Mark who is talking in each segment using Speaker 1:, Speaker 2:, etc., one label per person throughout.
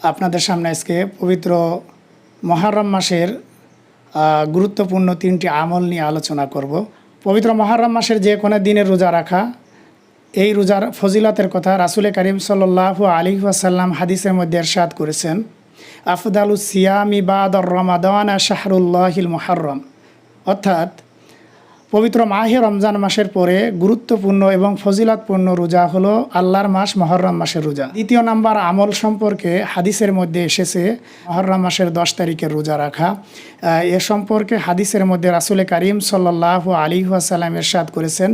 Speaker 1: আপনাদের সামনে আজকে পবিত্র মহারম মাসের গুরুত্বপূর্ণ তিনটি আমল নিয়ে আলোচনা করব। পবিত্র মহারম মাসের যে কোনো দিনের রোজা রাখা, এই রোজার ফজিলতের কথা রাসুলে করিম সাল্লাহু আলী ওয়াসাল্লাম হাদিসের মধ্যে এরশাদ করেছেন আফদালু সিয়ামি বাদ রমাদান শাহরুল্লাহিল মুহাররম। অর্থাৎ পবিত্র মাহে রমজান মাসের পরে গুরুত্বপূর্ণ এবং ফজিলাতপূর্ণ রোজা হলো আল্লাহর মাস মহরম মাসের রোজা। দ্বিতীয় নাম্বার, আমল সম্পর্কে হাদিসের মধ্যে এসেছে মহরম মাসের দশ তারিখের রোজা রাখা। এ সম্পর্কে হাদিসের মধ্যে রাসুল করিম সাল্লাহ আলী ওয়াসাল্লাম এরশাদ করেছেন,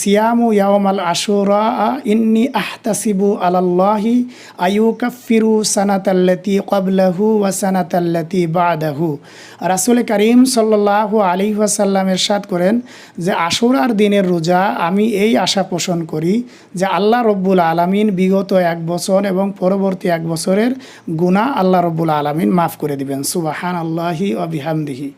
Speaker 1: সিয়ামু ইয়াউম আল আশুরা, ইন্নি আহতাসিবু আলাল্লাহি আয়ুকাফিরু সানাতাল্লাতি কবলাহু ওয়া সানাতাল্লাতি বাদাহু। রাসুল করিম সাল্লাহ আলী ওয়াসাল্লাম এরশাদ করেন যে আশুরার দিনের রোজা আমি এই আশা পোষণ করি যে আল্লাহ রব্বুল আলমিন বিগত এক বছর এবং পরবর্তী এক বছরের গুণা আল্লাহ রব্বুল আলমিন মাফ করে দিবেন। সুবাহান আল্লাহি অবিহামদিহি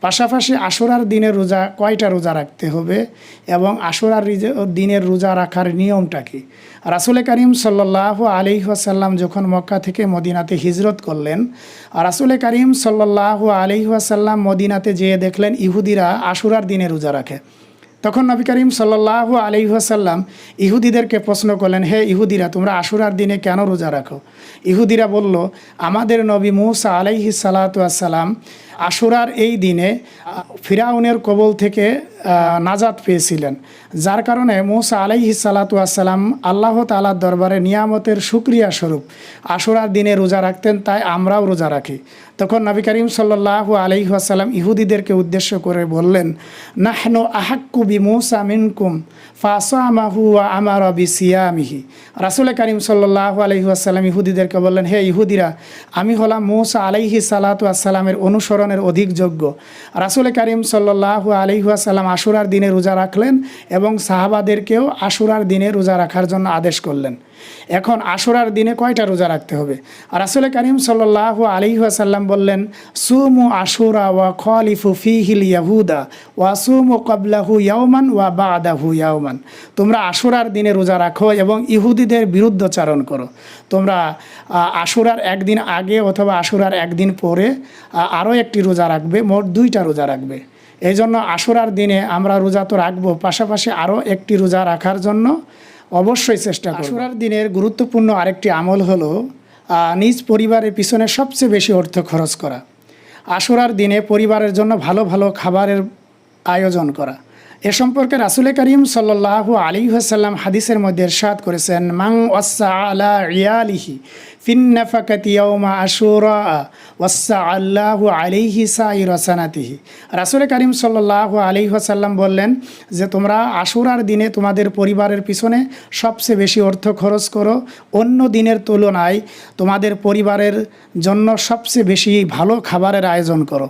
Speaker 1: পাশাপাশি আশুরার দিনের রোজা, কয়টা রোজা রাখতে হবে এবং আশুরার রিজে- দিনের রোজা রাখার নিয়মটা কি? রাসুল করিম সাল্লাহ আলি ওয়াসাল্লাম যখন মক্কা থেকে মদিনাতে হিজরত করলেন, রাসুল করিম সাল্লাহ আলি ওয়াসাল্লাম মদিনাতে যেয়ে দেখলেন ইহুদিরা আশুরার দিনে রোজা রাখে। তখন নবী করিম সাল্লাহ আলিহাসাল্লাম ইহুদিদেরকে প্রশ্ন করলেন, হে ইহুদিরা, তোমরা আশুরার দিনে কেন রোজা রাখো? ইহুদিরা বলল, আমাদের নবী মুসা আলাইহি সালাতাম আশুরার এই দিনে ফিরাউনের কবল থেকে নাজাত পেয়েছিলেন। যার কারণে মুসা আলাইহি সালাতাম আল্লাহ তালার দরবারে নিয়ামতের সুক্রিয়া স্বরূপ, আশুরার দিনে রোজা রাখতেন, তাই আমরাও রোজা রাখি। তখন নবী করিম সাল্লাহ আলাইহাসাল্লাম ইহুদিদেরকে উদ্দেশ্য করে বললেন, নাহনু আহাক্কু বি মুসা মিনকুম, ফাসামাহু আমার বিসিয়ামিহি। রাসুল করিম সাল্লাহ আলহিহাসাল্লাম ইহুদিদেরকে বললেন, হে ইহুদিরা, আমি হলাম মুসা আলাইহি সালাতু আসসালামের অনুসরণের অধিক যোগ্য। রাসুল করিম সাল্লাহ আলহিহাসাল্লাম আশুরার দিনে রোজা রাখলেন এবং সাহাবাদেরকেও আশুরার দিনে রোজা রাখার জন্য আদেশ করলেন। এখন আশুরার দিনে কয়টা রোজা রাখতে হবে? রাসুল করিম সাল্লাহ আলিহাসাল্লাম বললেন, সুমু আশুরা ওয়া খলিফু ফিহিল ইয়াহুদা ওয়া সুমু কবলাহু ইয়াউমান ওয়া বাদাহু ইয়াউমান তোমরা আশুরার দিনে রোজা রাখো এবং ইহুদিদের বিরুদ্ধচারণ করো। তোমরা আশুরার একদিন আগে অথবা আশুরার একদিন পরে আরও একটি রোজা রাখবে, মোট দুইটা রোজা রাখবে। এই জন্য আশুরার দিনে আমরা রোজা তো রাখব, পাশাপাশি আরও একটি রোজা রাখার জন্য অবশ্যই চেষ্টা আশুরার দিনের গুরুত্বপূর্ণ আরেকটি আমল হলো নিজ পরিবারের পিছনে সবচেয়ে বেশি অর্থ খরচ করা। আশুরার দিনে পরিবারের জন্য ভালো ভালো খাবারের আয়োজন করা। এ সম্পর্কে রাসুল করিম সাল্লাহ আলী হাসাল্লাম হাদিসের মধ্যে এরশাদ করেছেন মাং ওয়াসা আলা রিয়ালিহি ফিন্নাফাকাতি ইয়াউমা আশুরা ওয়াসা আল্লাহু আলাইহি সাইর সানাতিহি। রাসুল করিম সাল্লাহ আলী হাসাল্লাম বললেন যে, তোমরা আশুরার দিনে তোমাদের পরিবারের পিছনে সবচেয়ে বেশি অর্থ খরচ করো, অন্য দিনের তুলনায় তোমাদের পরিবারের জন্য সবচেয়ে বেশি ভালো খাবারের আয়োজন করো।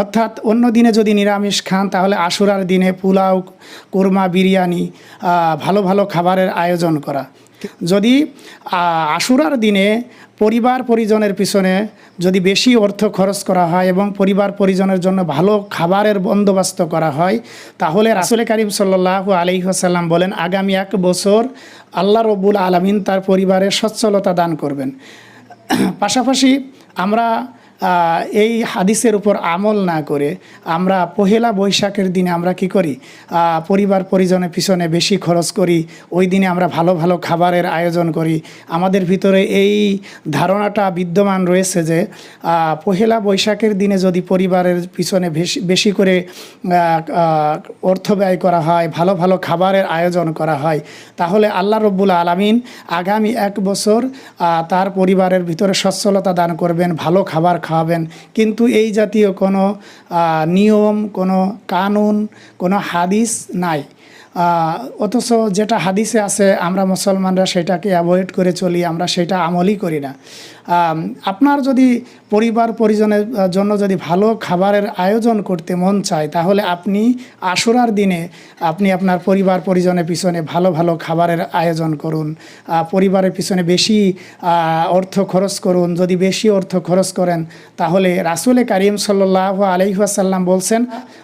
Speaker 1: অর্থাৎ অন্য দিনে যদি নিরামিষ খান, তাহলে আশুরার দিনে পোলাও, কোরমা, বিরিয়ানি ভালো ভালো খাবারের আয়োজন করা। যদি আশুরার দিনে পরিবার পরিজনের পিছনে যদি বেশি অর্থ খরচ করা হয় এবং পরিবার পরিজনের জন্য ভালো খাবারের বন্দোবস্ত করা হয়, তাহলে রাসুল করিম সাল্লাহ আলহিহাসাল্লাম বলেন, আগামী এক বছর আল্লাহ রব্বুল আলমিন তার পরিবারে সচ্ছলতা দান করবেন। পাশাপাশি আমরা এই হাদিসের উপর আমল না করে আমরা পহেলা বৈশাখের দিনে আমরা কি করি? পরিবার পরিজনের পিছনে বেশি খরচ করি। ওই দিনে আমরা ভালো ভালো খাবারের আয়োজন করি। আমাদের ভিতরে এই ধারণাটা বিদ্যমান রয়েছে যে পহেলা বৈশাখের দিনে যদি পরিবারের পিছনে বেশি বেশি করে অর্থ ব্যয় করা হয়, ভালো ভালো খাবারের আয়োজন করা হয়, তাহলে আল্লাহ রব্বুল আলমিন আগামী এক বছর তার পরিবারের ভিতরে সচ্ছলতা দান করবেন, ভালো খাবার খাওয়াবেন কিন্তু এই জাতীয় কোনো নিয়ম কোনো কানুন কোনো হাদিস নাই। অথচ যেটা হাদিসে আছে, আমরা মুসলমানরা সেটাকে অ্যাভয়েড করে চলি, আমরা সেটা আমলই করি না। আপনার যদি পরিবার পরিজনের জন্য যদি ভালো খাবারের আয়োজন করতে মন চায়, তাহলে আপনি আশুরার দিনে আপনি আপনার পরিবার পরিজনের পিছনে ভালো ভালো খাবারের আয়োজন করুন। পরিবারের পিছনে বেশি অর্থ খরচ করুন। যদি বেশি অর্থ খরচ করেন, তাহলে রাসুলে কারিম সাল্লাহ আলহিহাসাল্লাম বলছেন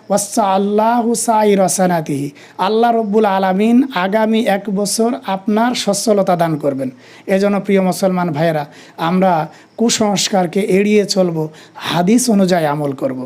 Speaker 1: ওয়াসা আল্লাহ সাই রসানাতিহি আল্লাহ রব্বুল আলামিন আগামী এক বছর আপনার সচ্ছলতা দান করবেন। এজন্য প্রিয় মুসলমান ভাইয়েরা, আমরা কুসংস্কারকে এড়িয়ে চলব, হাদিস অনুযায়ী আমল করব।